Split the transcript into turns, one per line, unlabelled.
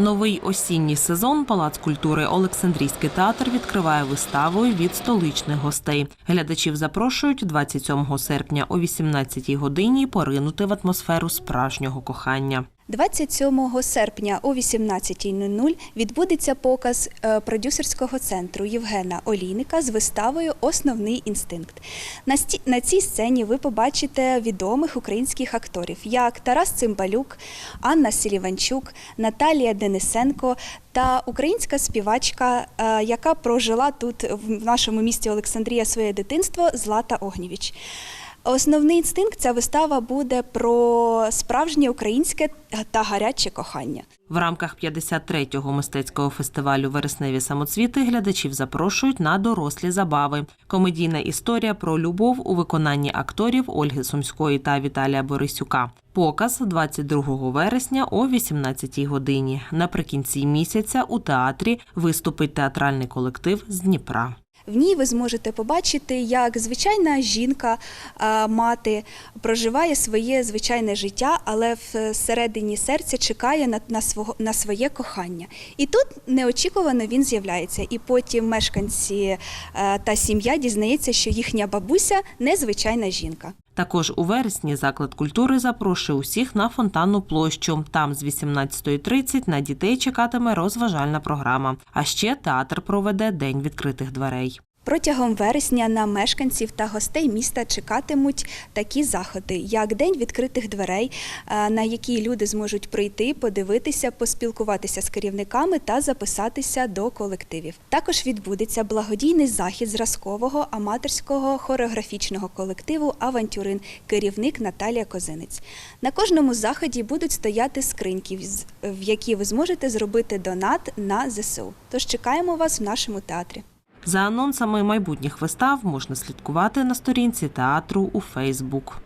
Новий осінній сезон Палац культури Олександрійський театр відкриває виставою від столичних гостей. Глядачів запрошують 27 серпня о 18 годині поринути в атмосферу справжнього кохання.
27 серпня о 18.00 відбудеться показ е, продюсерського центру Євгена Олійника з виставою Основний інстинкт. На, цій сцені ви побачите відомих українських акторів, як Тарас Цимбалюк, Анна Селіванчук, Наталія Денисенко та українська співачка, е, яка прожила тут в нашому місті Олександрія своє дитинство Злата Огнєвіч. Основний інстинкт ця вистава буде про справжнє українське та гаряче кохання.
В рамках 53-го мистецького фестивалю Вересневі самоцвіти глядачів запрошують на дорослі забави. Комедійна історія про любов у виконанні акторів Ольги Сумської та Віталія Борисюка. Показ 22 вересня о 18 годині. Наприкінці місяця у театрі виступить театральний колектив з Дніпра.
В ній ви зможете побачити, як звичайна жінка, мати проживає своє звичайне життя, але всередині серця чекає на, на, свого, на своє кохання. І тут неочікувано він з'являється. І потім мешканці е, та сім'я дізнається, що їхня бабуся незвичайна жінка.
Також у вересні заклад культури запрошує усіх на фонтанну площу. Там з 18.30 на дітей чекатиме розважальна програма. А ще театр проведе день відкритих дверей.
Протягом вересня на мешканців та гостей міста чекатимуть такі заходи, як День відкритих дверей, е, на які люди зможуть прийти, подивитися, поспілкуватися з керівниками та записатися до колективів. Також відбудеться благодійний захід зразкового аматорського хореографічного колективу Авантюрин, керівник Наталія Козинець. На кожному заході будуть стояти скриньки, в які ви зможете зробити донат на ЗСУ. Тож чекаємо вас в нашому театрі.
За анонсами майбутніх вистав можна слідкувати на сторінці театру у Фейсбук.